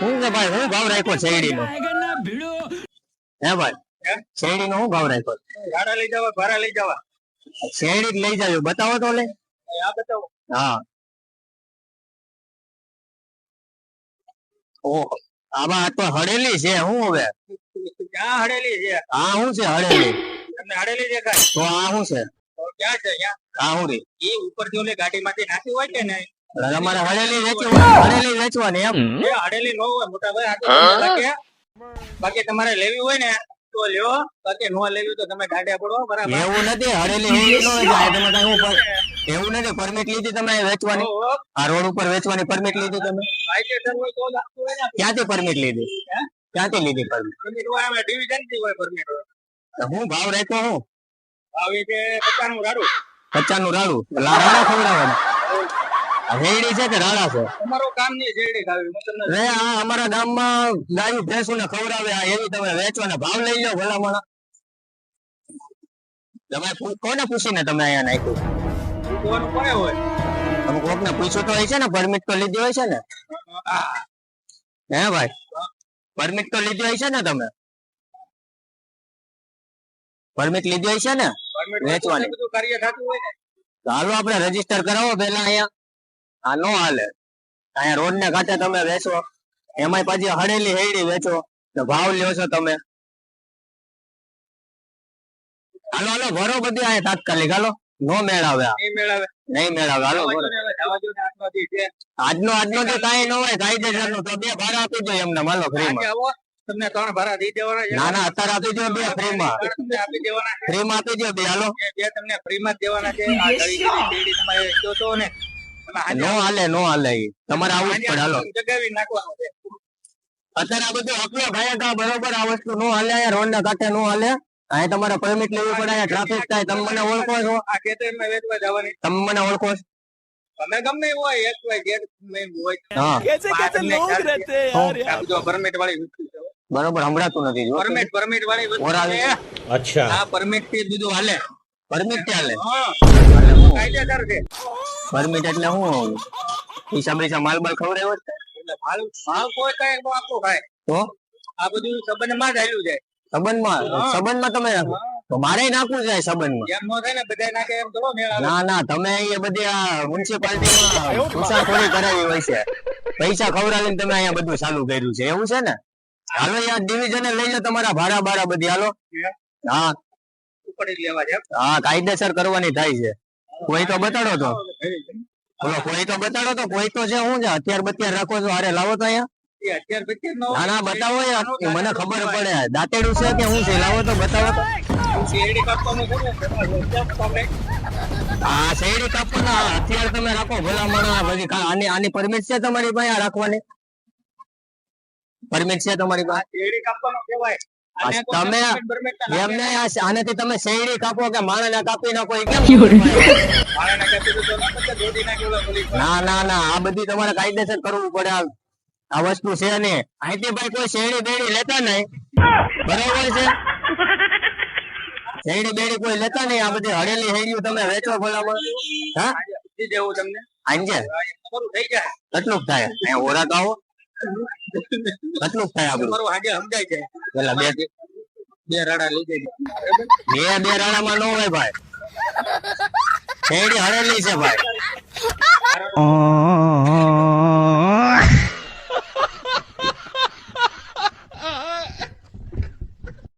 હું કે ભાઈ હું ભાવ રાખ્યો શેરડી નો હે ભાઈ? શેરડી નો હું ભાવ રાખ્યો? ભાડા લઈ જવા ભાડા લઈ જવા. શેરડી લઈ જાવ બતાવો તો લે. આ બતાવો. હા. ઓહો આમાં આ તો હળેલી છે. હું હવે? ક્યાં હડેલી છે? આ હું છે હળેલી? તમને હડેલી દેખાય? તો આ શું છે? તો ક્યાં છે ક્યાં આ હું રે. એ ઉપરથી ગાડી માંથી નાખી હોય છે ને તમારે હળેલી વેચવી હળેલી વેચવાની એમ. હળેલી ન હોય મોટા ભાઈ આ તો તમને લાગે. બાકી તમારે લેવી હોય ને તો લ્યો. બાકી નો લેવી તો તમે ગાંડિયા પડો બરાબર. એવું નથી હળેલી નો જાય તમે કઈ હું એવું નથી પરમિટ લીધી તમે વેચવાની? આ રોડ ઉપર વેચવાની પરમિટ લીધી તમે? ક્યાંથી પરમિટ લીધી? હે? ક્યાંથી લીધી પરમિટ permit હોય અમે division થી હોય permit. હું ભાવ રહેતો હું? ભાવ એ પચાસનું રાડું. પચાસનું રાડું. રાડા ખવડાવવાના? હેડી છે કે રાડા છે? તમારું કામ નહીં રેડી ખાવી મતલબ રે આ અમારા ગામમાં ગાયું ભેંસું ને ખવડાવે આ એવી તમે વેચવાના ભાવ લઈ લો ભલામણ. તમે પૂ- કોને પૂછીને તમે અહીંયા નાખ્યું? કોણ કોને હોય? તમે કોકને પૂછ્યું તો હોય છે ને પરમિટ તો લીધી હોય છે ને? હે. ભાઈ? પરમિટ તો લીધી હોય છે ને તમે? પરમિટ લીધી હોય છે ને? વેચવાની. બધું કાર્ય થતું હોય ને. હાલો આપણે રજિસ્ટર કરાવો પેલા અહીંયા. આ નો હાલે. અહીંયા રોડ ને કાંઠે તમે વેચો. એમાંય પાછી હળેલી હેડી વેચો. તો ભાવ લ્યો છો તમે. હાલો હાલો ભરો બધી અહીંયા તાત્કાલિક. હાલો નો મેળાવે નહીં મેળાવે. નહીં મેળાવે. હાલો ભરો આજનો આજનો તો કઈ ન હોય કાયદેસરનું તો બે ભાડા આપી દો એમને માલો ફ્રી માં તમને ત્રણ ભાડા દઈ દેવાના છે. ના ના અત્યારે આપી દો બે ફ્રી માં આપી દેવાના ફ્રી માં આપી દો બે હાલો. બે તમને ફ્રીમાં જ દેવાના છે. આ ઘડી તમારે ને. નો હાલે નો હાલે તમારે આવું જ જગાવી નાખવાનું અત્યારે આ બધું આપલે ભાઈ કા બરોબર આ વસ્તુ નો હાલે આ રોડ ના કાંઠે નો હાલે. આ તમારે પરમિટ લેવી પડે આ ટ્રાફિક થાય તમે મને ઓળખો છો. આ ખેતરમાં વેચવા જવાની. તમે મને ઓળખો છો. તમે ગમે હોય એક હોય ગેટ મે હોય. હા. કેસે કેસે લોગ રહેતે યાર યાર. જો પરમિટ વાળી બરોબર હમણાતું નથી જો. પરમિટ પરમિટ વાળી ઓરાવે અચ્છા. આ પરમિટથી બીજું હાલે. પરમિટથી હાલે. હા. કાયદેસર છે. પરમિટ એટલે શું પૈસા પૈસા માલ બાલ ખબર એટલે માલ માલ કોઈ કઈ આપતો ખાય. તો? આ બધું સંબંધમાં હાલ્યું છે. સંબંધમાં? સંબંધમાં તમે તો મારે નાખવું છે સંબંધમાં? એમ નો થાય ને બધા નાખે એમ થોડો મેળ ના ના તમે એ બધી આ મ્યુનિસિપાલિટીમાં મુસાફરી કરાવી હોય છે. પૈસા ખવડાવીને તમે અહીંયા બધું ચાલુ કર્યું છે. એવું છે ને? હાલો યાર ડિવિઝન લઈ લો તમારા ભાડા ભાડા બધી હાલો. હા? હા કાયદેસર કરવાની થાય છે. કોઈ તો બતાડો તો. બોલો કોઈ તો બતાડો તો કોઈ તો છે હું છે અત્યાર બત્યાર રાખો છો અરે લાવો તો અહીંયા. પછી નો ના બતાવો મને ખબર પડે દાંતેડું છે કે હું છે લાવો તો બતાવો તો. શેરડી કાપવાનું હથિયાર તમે રાખો ભલામણ બધી કા- આની આની પરમિટ છે તમારી પાસે રાખવાની? પરમિટ છે તમારી પાસે? શેરડી કાપવાનો કહેવાય. તમે permit permit ના એમ નહીં આ- આનાથી તમે શેરડી કાપો કે માણસને કાપી નાખો એ કેમ ને. ના ના ના આ બધી તમારે કાયદેસર કરવું પડે આ- આ વસ્તુ છે ને. અહીંથી ભાઈ કોઈ શેરડી બેડી લેતા નહીં. બરાબર છે? શેરડી બેડી કોઈ લેતા નહીં. આ બધી હળેલી હેડીઓ તમે વેચો ભલામણ. હા? દેવું તમને. આંજે. કેટલું થાય? ઓરા તો આવો કેટલું થાય આપણું તમારું આજે સમજાય છે પેલા બે બે રાડા લઈ જઈ બે બે રાણામાં ન હોય ભાઈ. શેરડી હળેલી છે ભાઈ.